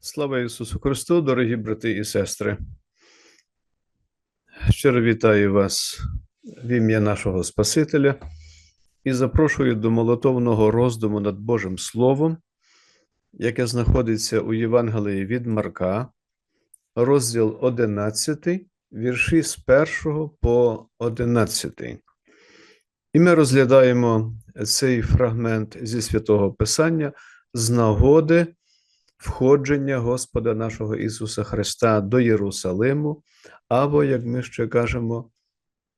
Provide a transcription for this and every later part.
Слава Ісусу Христу, дорогі брати і сестри. Щиро вітаю вас в ім'я нашого Спасителя і запрошую до молотовного роздуму над Божим Словом, яке знаходиться у Євангелії від Марка, розділ 11, вірші з 1 по 11. І ми розглядаємо цей фрагмент зі святого Писання з нагоди входження Господа нашого Ісуса Христа до Єрусалиму, або, як ми ще кажемо,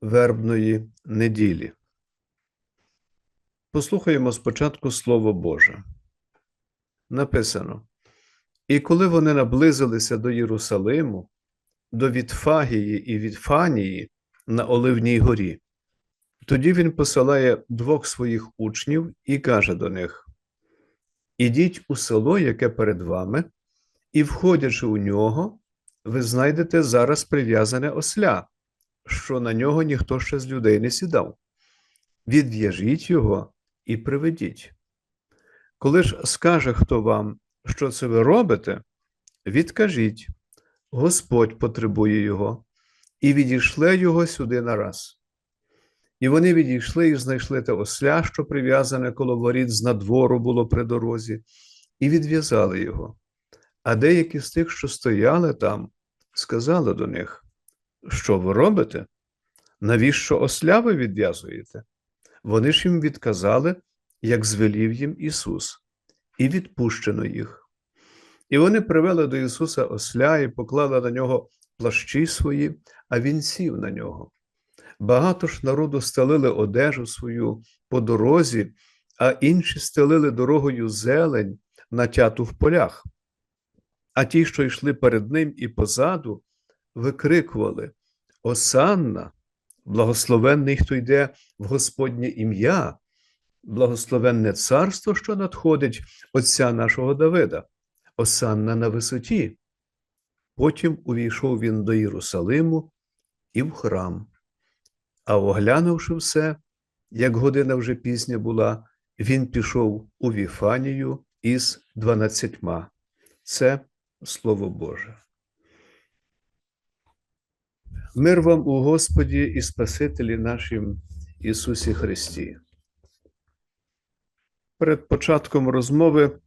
вербної неділі. Послухаємо спочатку Слово Боже. Написано: І коли вони наблизилися до Єрусалиму, до Вітфагії і Вітфанії на Оливній горі, тоді він посилає двох своїх учнів і каже до них: Ідіть у село, яке перед вами, і, входячи у нього, ви знайдете зараз прив'язане осля, що на нього ніхто ще з людей не сідав. Відв'яжіть його і приведіть. Коли ж скаже хто вам, що це ви робите, відкажіть, Господь потребує його, і відійшле його сюди нараз. І вони відійшли і знайшли те осля, що прив'язане коло воріт з надвору було при дорозі, і відв'язали його. А деякі з тих, що стояли там, сказали до них, що ви робите? Навіщо осля ви відв'язуєте? Вони ж їм відказали, як звелів їм Ісус, і відпущено їх. І вони привели до Ісуса осля і поклали на нього плащі свої, а Він сів на нього. Багато ж народу стелили одежу свою по дорозі, а інші стелили дорогою зелень, натяту в полях. А ті, що йшли перед ним і позаду, викрикували: Осанна, благословенний, хто йде в Господнє ім'я, благословенне царство, що надходить Отця нашого Давида, Осанна на висоті. Потім увійшов він до Єрусалиму і в храм. А оглянувши все, як година вже пізня була, він пішов у Віфанію із дванадцятьма. Це Слово Боже. Мир вам у Господі і Спасителі нашим Ісусі Христі. Перед початком розмови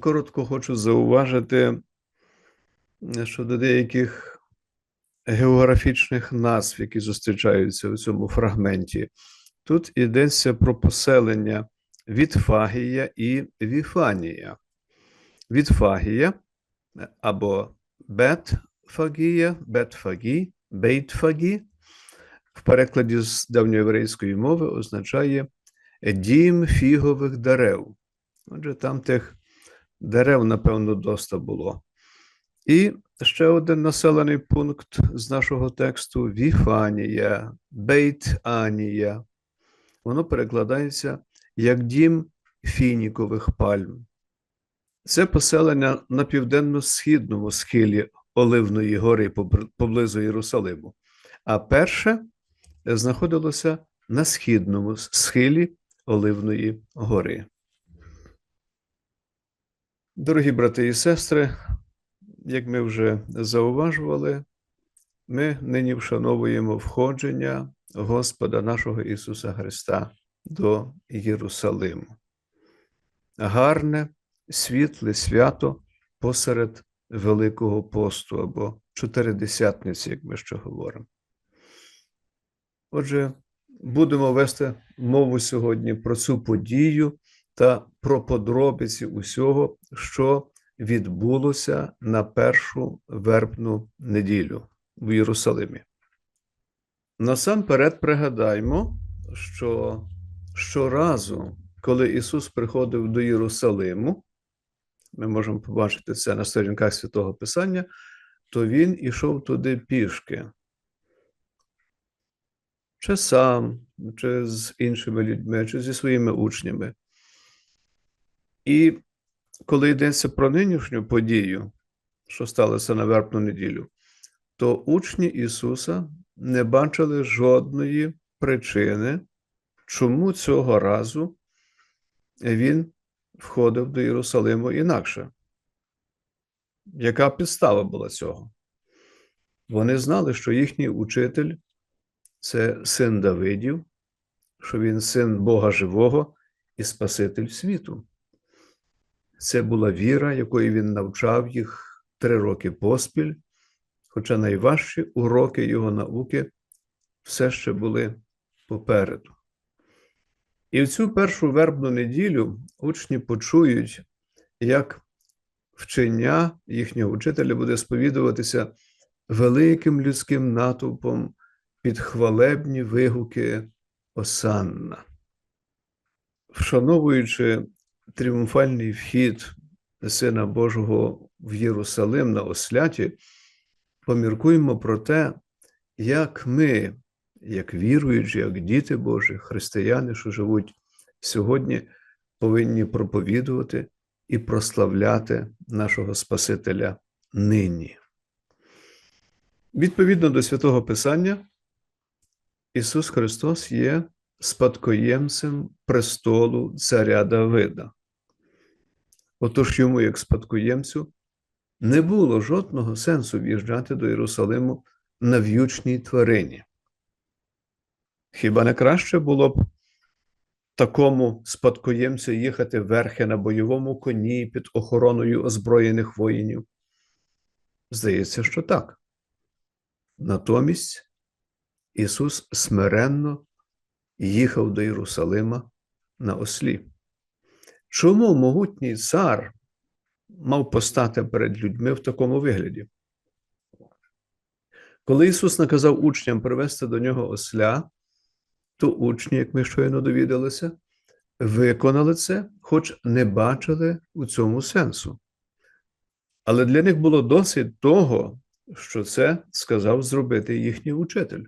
коротко хочу зауважити щодо деяких географічних назв, які зустрічаються у цьому фрагменті. Тут йдеться про поселення Вітфагія і Віфанія. Вітфагія або Бетфагія, Бетфагі, Бейтфагі в перекладі з давньоєврейської мови означає дім фігових дерев. Отже, там тих дерев, напевно, доста було. І ще один населений пункт з нашого тексту Віфанія, Бейт-Анія. Воно перекладається як дім фінікових пальм. Це поселення на південно-східному схилі Оливної гори поблизу Єрусалиму, а перше знаходилося на східному схилі Оливної гори. Дорогі брати і сестри, як ми вже зауважували, ми нині вшановуємо входження Господа нашого Ісуса Христа до Єрусалиму. Гарне, світле свято посеред Великого посту або чотиридесятниці, як ми ще говоримо. Отже, будемо вести мову сьогодні про цю подію та про подробиці усього, що відбулося на першу вербну неділю в Єрусалимі. Насамперед пригадаймо, що щоразу, коли Ісус приходив до Єрусалиму, ми можемо побачити це на сторінках Святого Писання, то Він ішов туди пішки. Чи сам, чи з іншими людьми, чи зі своїми учнями. І коли йдеться про нинішню подію, що сталося на вербну неділю, то учні Ісуса не бачили жодної причини, чому цього разу Він входив до Єрусалиму інакше. яка підстава була цього? Вони знали, що їхній учитель це син Давидів, що він син Бога Живого і Спаситель світу. Це була віра, якою він навчав їх три роки поспіль, хоча найважчі уроки його науки все ще були попереду. І в цю першу вербну неділю учні почують, як вчення їхнього учителя буде сповідуватися великим людським натовпом під хвалебні вигуки Осанна. Вшановуючи тріумфальний вхід Сина Божого в Єрусалим на осляті, поміркуємо про те, як ми, як віруючі, як діти Божі, християни, що живуть сьогодні, повинні проповідувати і прославляти нашого Спасителя нині. Відповідно до святого Писання, Ісус Христос є спадкоємцем престолу царя Давида. Отож йому, як спадкоємцю, не було жодного сенсу в'їжджати до Єрусалиму на в'ючній тварині. Хіба не краще було б такому спадкоємцю їхати верхи на бойовому коні під охороною озброєних воїнів? Здається, що так. Натомість Ісус смиренно їхав до Єрусалима на ослі. Чому могутній цар мав постати перед людьми в такому вигляді? Коли Ісус наказав учням привести до нього осля, то учні, як ми щойно довідалися, виконали це, хоч не бачили у цьому сенсу. Але для них було досить того, що це сказав зробити їхній учитель.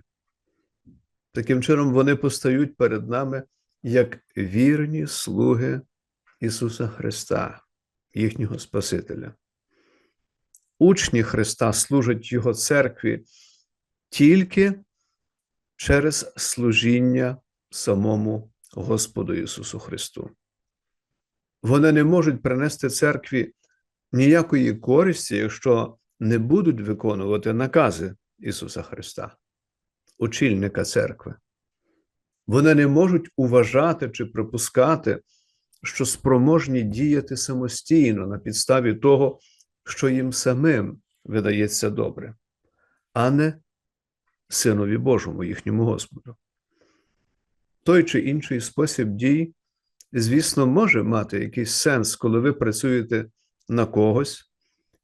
Таким чином, вони постають перед нами як вірні слуги Ісуса Христа, їхнього Спасителя. Учні Христа служать Його церкві тільки через служіння самому Господу Ісусу Христу. Вони не можуть принести церкві ніякої користі, якщо не будуть виконувати накази Ісуса Христа, очільника церкви. Вони не можуть уважати чи припускати, що спроможні діяти самостійно на підставі того, що їм самим видається добре, а не Синові Божому, їхньому Господу. Той чи інший спосіб дій, звісно, може мати якийсь сенс, коли ви працюєте на когось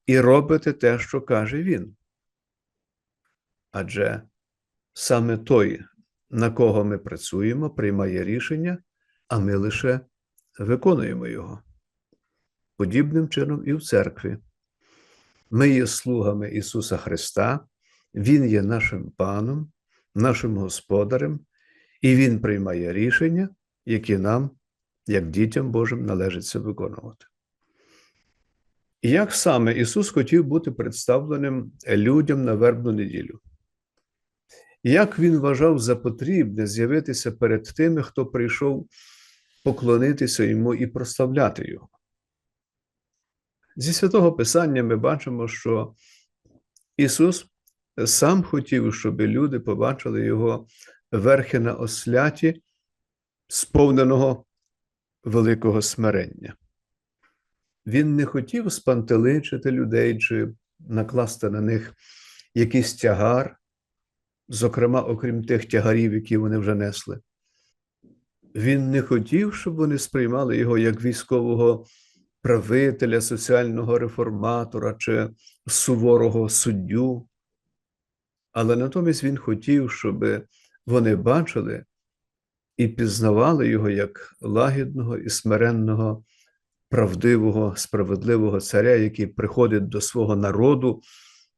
і робите те, що каже він. Адже саме той, на кого ми працюємо, приймає рішення, а ми лише виконуємо його. Подібним чином і в церкві. Ми є слугами Ісуса Христа, Він є нашим паном, нашим господарем, і Він приймає рішення, які нам, як дітям Божим, належиться виконувати. Як саме Ісус хотів бути представленим людям на вербну неділю? Як Він вважав за потрібне з'явитися перед тими, хто прийшов поклонитися йому і прославляти Його? Зі святого Писання ми бачимо, що Ісус сам хотів, щоб люди побачили Його верхи на осляті, сповненого великого смирення. Він не хотів спантеличити людей чи накласти на них якийсь тягар, зокрема, окрім тих тягарів, які вони вже несли. Він не хотів, щоб вони сприймали його як військового правителя, соціального реформатора чи суворого суддю. Але натомість він хотів, щоб вони бачили і пізнавали його як лагідного і смиренного, правдивого, справедливого царя, який приходить до свого народу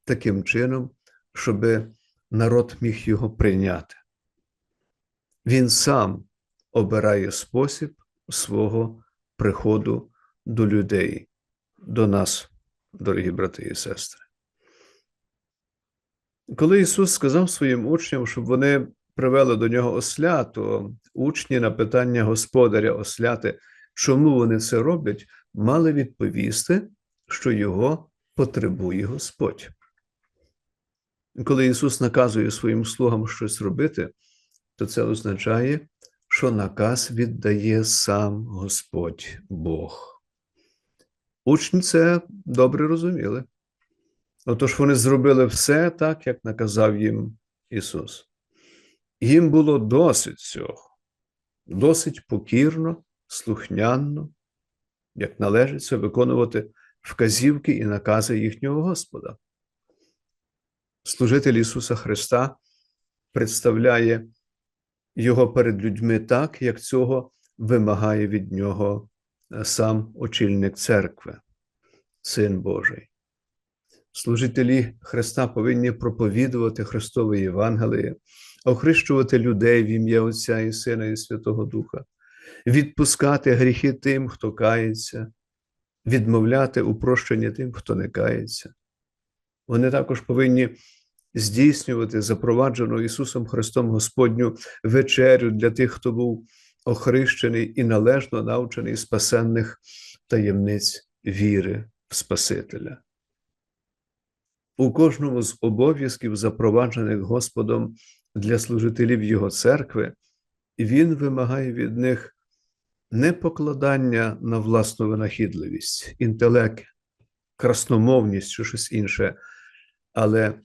таким чином, щоб народ міг його прийняти. Він сам обирає спосіб свого приходу до людей, до нас, дорогі брати і сестри. Коли Ісус сказав своїм учням, щоб вони привели до нього осля, то учні на питання господаря осляти, чому вони це роблять, мали відповісти, що його потребує Господь. Коли Ісус наказує своїм слугам щось робити, то це означає, що наказ віддає сам Господь Бог. Учні це добре розуміли. Отож вони зробили все так, як наказав їм Ісус. Їм було досить цього, досить покірно, слухняно, як належиться виконувати вказівки і накази їхнього Господа. Служитель Ісуса Христа представляє Його перед людьми так, як цього вимагає від Нього е, сам очільник церкви, Син Божий. Служителі Христа повинні проповідувати Христове Євангеліє, охрещувати людей в ім'я Отця і Сина і Святого Духа, відпускати гріхи тим, хто кається, відмовляти у прощенні тим, хто не кається. Вони також повинні здійснювати запроваджену Ісусом Христом Господню вечерю для тих, хто був охрещений і належно навчений спасенних таємниць віри в Спасителя. У кожному з обов'язків, запроваджених Господом для служителів Його церкви, Він вимагає від них не покладання на власну винахідливість, інтелект, красномовність чи щось інше, але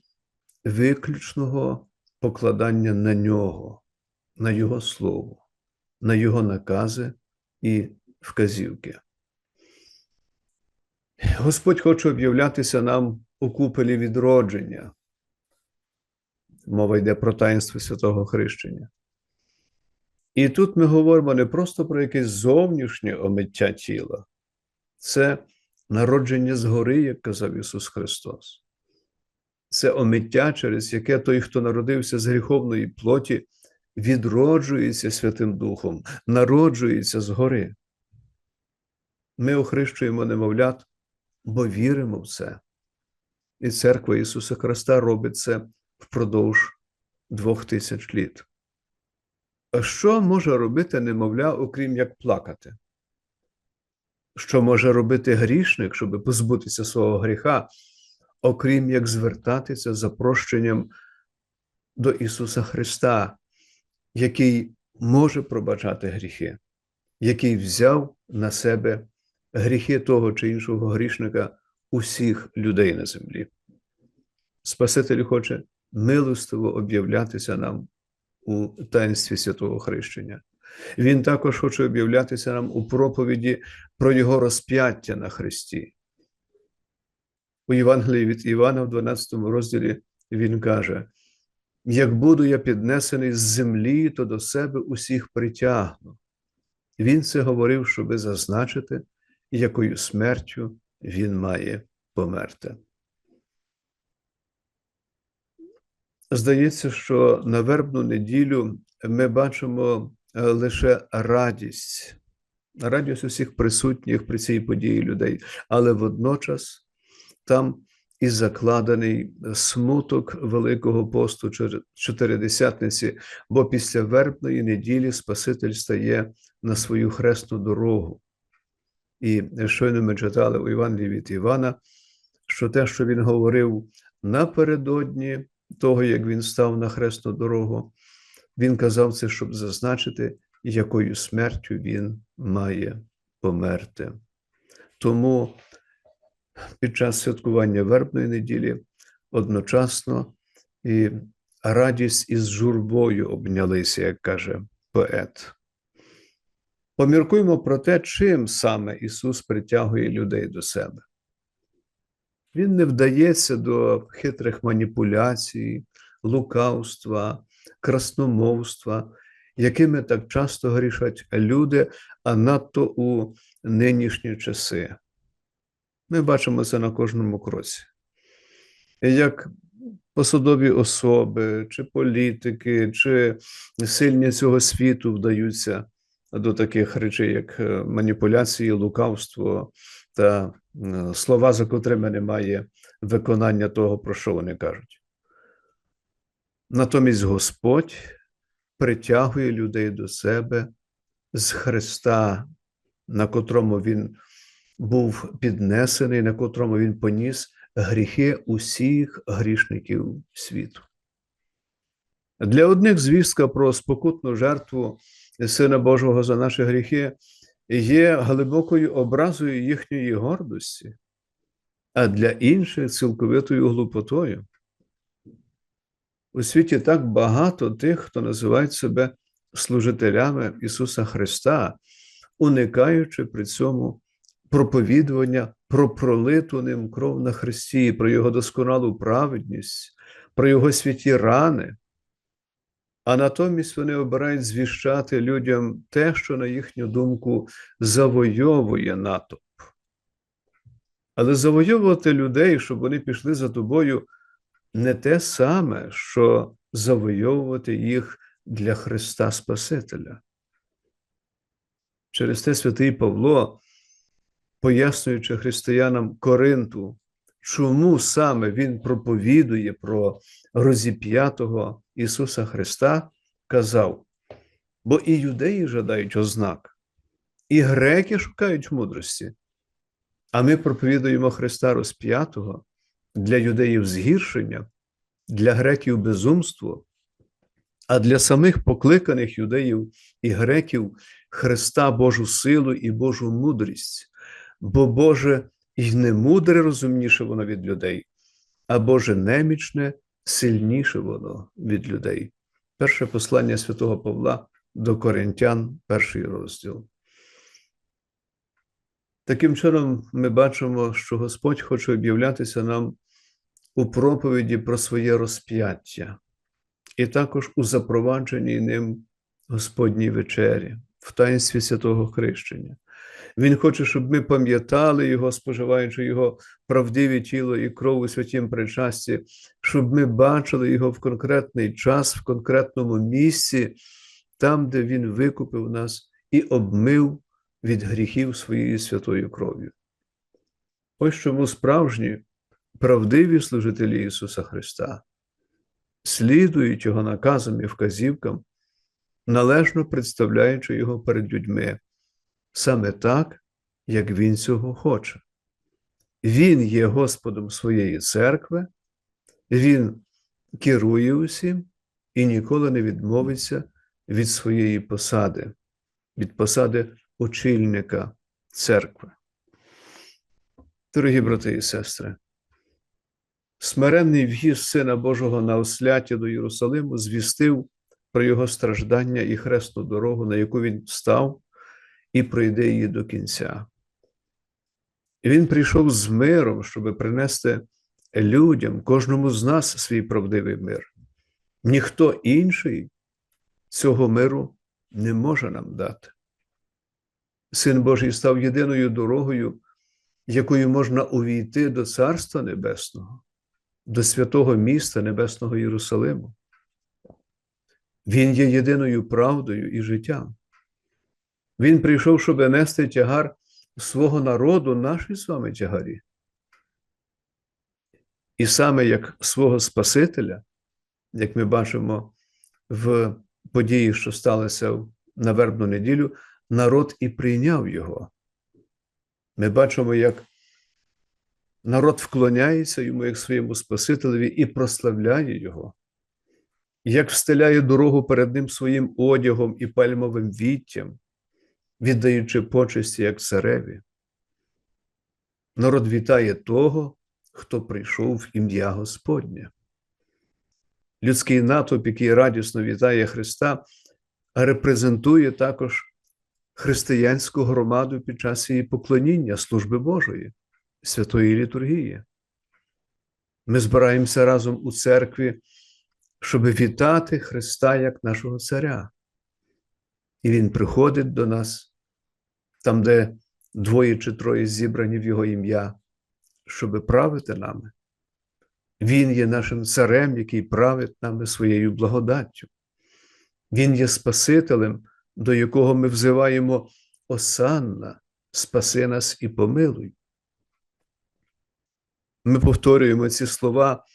виключного покладання на нього, на Його Слово, на Його накази і вказівки. Господь хоче об'являтися нам у купелі відродження. Мова йде про таїнство святого хрещення. І тут ми говоримо не просто про якесь зовнішнє омиття тіла, це народження згори, як казав Ісус Христос. Це омиття, через яке той, хто народився з гріховної плоті, відроджується Святим Духом, народжується згори. Ми охрещуємо немовлят, бо віримо в це. І церква Ісуса Христа робить це впродовж двох тисяч літ. А що може робити немовля, окрім як плакати? Що може робити грішник, щоб позбутися свого гріха, окрім як звертатися за прощенням до Ісуса Христа, який може пробачати гріхи, який взяв на себе гріхи того чи іншого грішника усіх людей на землі. Спаситель хоче милостиво об'являтися нам у таїнстві святого хрещення. Він також хоче об'являтися нам у проповіді про Його розп'яття на Христі. У Євангелії від Івана, в 12 розділі, він каже: Як буду я піднесений з землі, то до себе усіх притягну. Він це говорив, щоби зазначити, якою смертю він має померти. Здається, що на вербну неділю ми бачимо е, лише радість, радість усіх присутніх при цій події людей, але водночас там і закладений смуток Великого посту чотиридесятниці, бо після вербної неділі Спаситель стає на свою хресну дорогу. І щойно ми читали у Івангелії від Івана, що те, що він говорив напередодні того, як він став на хресну дорогу, він казав це, щоб зазначити, якою смертю він має померти. Тому під час святкування вербної неділі одночасно і радість із журбою обнялися, як каже поет. Поміркуємо про те, чим саме Ісус притягує людей до себе. Він не вдається до хитрих маніпуляцій, лукавства, красномовства, якими так часто грішать люди, а надто у нинішні часи. Ми бачимо це на кожному кроці. Як посадові особи, чи політики, чи сильні цього світу вдаються до таких речей, як е, маніпуляції, лукавство та е, слова, за котрими немає виконання того, про що вони кажуть. Натомість Господь притягує людей до себе з Христа, на котрому Він був піднесений, на котрому Він поніс гріхи усіх грішників світу. Для одних звістка про спокутну жертву Сина Божого за наші гріхи є глибокою образою їхньої гордості, а для інших цілковитою глупотою. У світі так багато тих, хто називають себе служителями Ісуса Христа, уникаючи при цьому проповідування про пролиту ним кров на Христі, про Його досконалу праведність, про Його святі рани. А натомість вони обирають звіщати людям те, що, на їхню думку, завойовує натовп. Але завойовувати людей, щоб вони пішли за тобою, не те саме, що завойовувати їх для Христа Спасителя. Через те святий Павло, пояснюючи християнам Коринту, чому саме він проповідує про розіп'ятого Ісуса Христа, казав: бо і юдеї жадають ознак, і греки шукають мудрості, а ми проповідуємо Христа розп'ятого для юдеїв згіршення, для греків безумство, а для самих покликаних юдеїв і греків Христа Божу силу і Божу мудрість, бо Боже і не мудре розумніше воно від людей, а Боже немічне сильніше воно від людей. Перше послання святого Павла до Коринтян, перший розділ. Таким чином, ми бачимо, що Господь хоче об'являтися нам у проповіді про своє розп'яття, і також у запровадженні ним Господній вечері, в таїнстві святого Хрещення. Він хоче, щоб ми пам'ятали Його, споживаючи Його правдиве тіло і кров у святім причасті, щоб ми бачили Його в конкретний час, в конкретному місці, там, де Він викупив нас і обмив від гріхів своєю святою кров'ю. Ось чому справжні правдиві служителі Ісуса Христа слідують Його наказам і вказівкам, належно представляючи Його перед людьми, саме так, як Він цього хоче. Він є Господом своєї церкви, Він керує усім і ніколи не відмовиться від своєї посади, від посади очільника церкви. Дорогі брати і сестри, смиренний в'їзд Сина Божого на осляті до Єрусалиму звістив про його страждання і хресну дорогу, на яку він встав і пройде її до кінця. І Він прийшов з миром, щоб принести людям, кожному з нас свій правдивий мир. Ніхто інший цього миру не може нам дати. Син Божий став єдиною дорогою, якою можна увійти до Царства Небесного, до святого міста Небесного Єрусалиму. Він є єдиною правдою і життям. Він прийшов, щоб нести тягар свого народу, наші з вами тягарі. І саме як свого Спасителя, як ми бачимо в події, що сталися на вербну неділю, народ і прийняв його. Ми бачимо, як народ вклоняється йому як своєму Спасителеві і прославляє Його, як встеляє дорогу перед Ним своїм одягом і пальмовим віттям, віддаючи почесті як цареві. Народ вітає того, хто прийшов в ім'я Господнє. Людський натовп, який радісно вітає Христа, репрезентує також християнську громаду під час її поклоніння служби Божої, святої літургії. Ми збираємося разом у церкві, щоб вітати Христа як нашого Царя. І Він приходить до нас там, де двоє чи троє зібрані в Його ім'я, щоб правити нами. Він є нашим царем, який править нами своєю благодаттю. Він є Спасителем, до якого ми взиваємо Осанна, спаси нас і помилуй. Ми повторюємо ці слова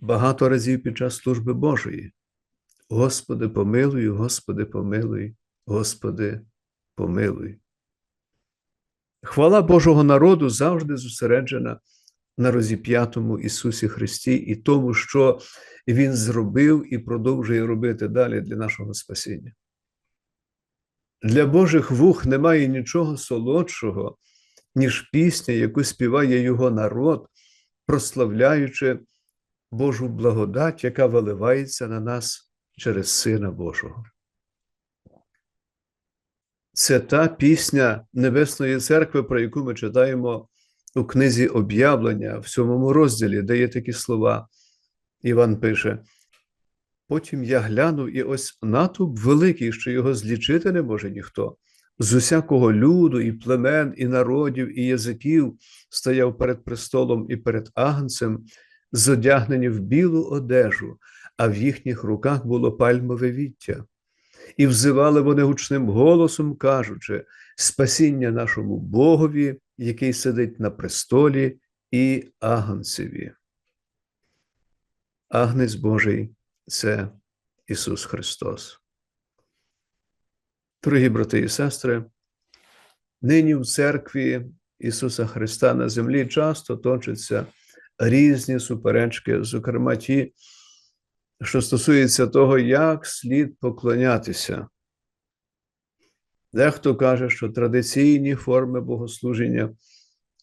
багато разів під час служби Божої. Господи, помилуй, Господи, помилуй, Господи, помилуй. Хвала Божого народу завжди зосереджена на розіп'ятому Ісусі Христі і тому, що Він зробив і продовжує робити далі для нашого спасіння. Для Божих вух немає нічого солодшого, ніж пісня, яку співає його народ, прославляючи Божу благодать, яка виливається на нас через Сина Божого. Це та пісня Небесної церкви, про яку ми читаємо у книзі об'явлення в сьомому розділі, де є такі слова. Іван пише: Потім я глянув, і ось натовп великий, що його злічити не може ніхто. З усякого люду, і племен, і народів, і язиків стояв перед престолом і перед агнцем, зодягнені в білу одежу, а в їхніх руках було пальмове віття. І взивали вони гучним голосом, кажучи: спасіння нашому Богові, який сидить на престолі, і агнцеві. Агнець Божий це Ісус Христос. Дорогі брати і сестри, нині в церкві Ісуса Христа на землі часто точаться різні суперечки, зокрема ті, що стосується того, як слід поклонятися. Дехто каже, що традиційні форми богослуження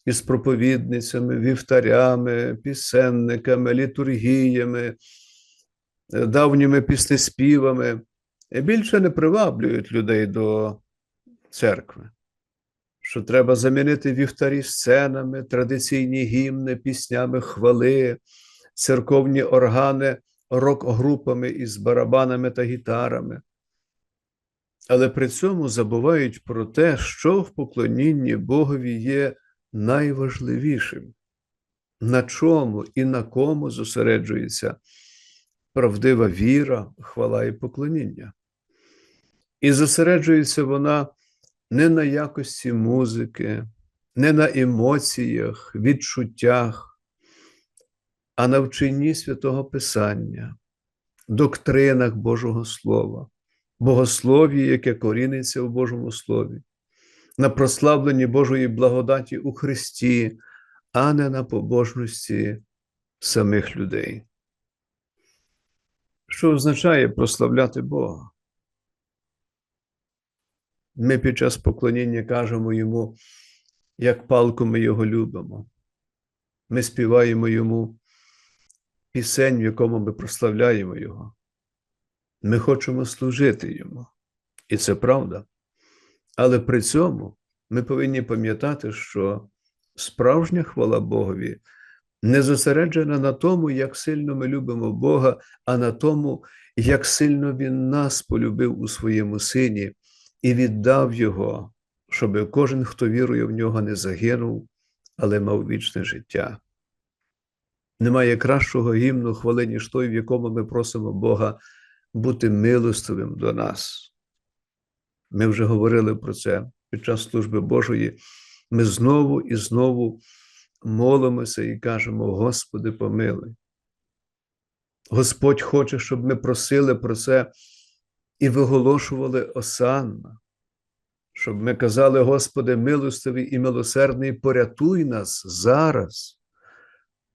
із проповідницями, вівтарями, пісенниками, літургіями, давніми піснеспівами більше не приваблюють людей до церкви. Що треба замінити вівтарі сценами, традиційні гімни, піснями хвали, церковні органи рок-групами із барабанами та гітарами. Але при цьому забувають про те, що в поклонінні Богові є найважливішим, на чому і на кому зосереджується правдива віра, хвала і поклоніння. І зосереджується вона не на якості музики, не на емоціях, відчуттях, а на вченні святого Писання, доктринах Божого Слова, богослов'ї, яке коріниться в Божому Слові, на прославленні Божої благодаті у Христі, а не на побожності самих людей. Що означає прославляти Бога? Ми під час поклоніння кажемо йому, як палку ми його любимо. Ми співаємо йому пісень, в якому ми прославляємо Його. Ми хочемо служити Йому. І це правда. Але при цьому ми повинні пам'ятати, що справжня хвала Богові не зосереджена на тому, як сильно ми любимо Бога, а на тому, як сильно Він нас полюбив у своєму сині і віддав Його, щоб кожен, хто вірує в нього, не загинув, але мав вічне життя. Немає кращого гімну хвали, ніж той, в якому ми просимо Бога бути милостивим до нас. Ми вже говорили про це під час служби Божої. Ми знову і знову молимося і кажемо: Господи, помилуй. Господь хоче, щоб ми просили про це і виголошували осанна, щоб ми казали, Господи, милостивий і милосердний, порятуй нас зараз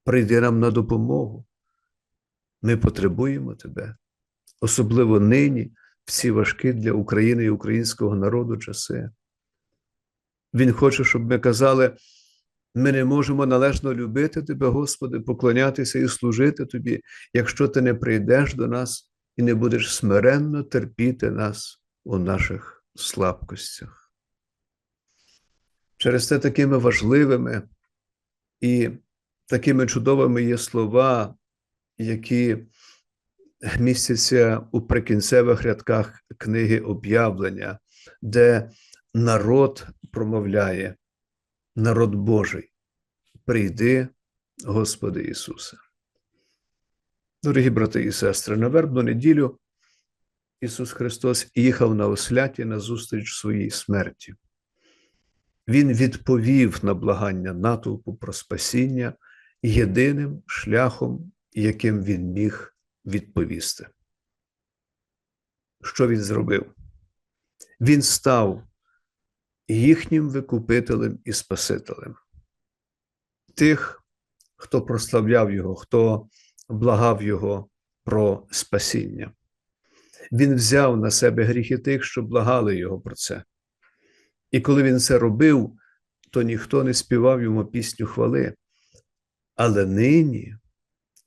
прийди нам на допомогу. Ми потребуємо тебе, особливо нині, в ці важкі для України і українського народу часи. Він хоче, щоб ми казали, ми не можемо належно любити Тебе, Господи, поклонятися і служити Тобі, якщо Ти не прийдеш до нас і не будеш смиренно терпіти нас у наших слабкостях. Через те такими важливими і такими чудовими є слова, які містяться у прикінцевих рядках книги об'явлення, де народ промовляє, народ Божий, прийди, Господи Ісусе. Дорогі брати і сестри, на вербну неділю Ісус Христос їхав на осляті на зустріч своїй смерті. Він відповів на благання натовпу про спасіння єдиним шляхом, яким він міг відповісти. Що він зробив? Він став їхнім викупителем і Спасителем. Тих, хто прославляв Його, хто благав Його про спасіння. Він взяв на себе гріхи тих, що благали Його про це. І коли він це робив, то ніхто не співав йому пісню хвали. Але нині,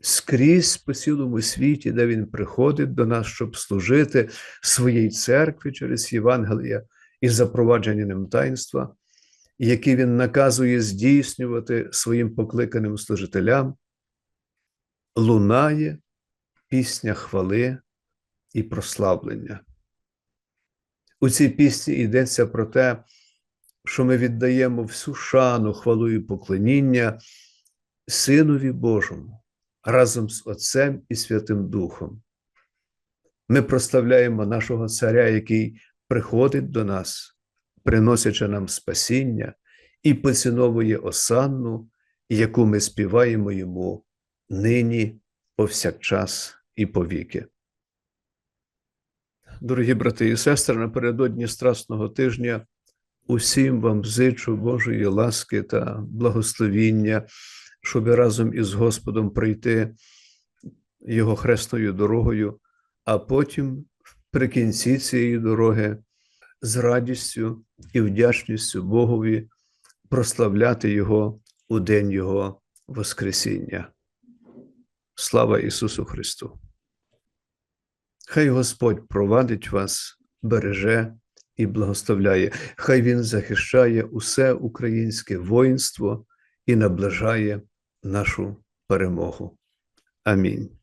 скрізь по цілому світі, де він приходить до нас, щоб служити своїй церкві через Євангелія і запровадження ним таїнства, які він наказує здійснювати своїм покликаним служителям, лунає пісня хвали і прославлення. У цій пісні йдеться про те, що ми віддаємо всю шану, хвалу і поклоніння Синові Божому разом з Отцем і Святим Духом. Ми прославляємо нашого Царя, який приходить до нас, приносячи нам спасіння і поціновує осанну, яку ми співаємо йому нині, повсякчас і повіки. Дорогі брати і сестри, напередодні Страсного тижня усім вам зичу Божої ласки та благословіння, щоб разом із Господом пройти Його хресною дорогою, а потім при кінці цієї дороги з радістю і вдячністю Богові прославляти Його у день Його Воскресіння. Слава Ісусу Христу! Хай Господь провадить вас, береже і благословляє, хай Він захищає усе українське воїнство і наближає нашу перемогу. Амінь.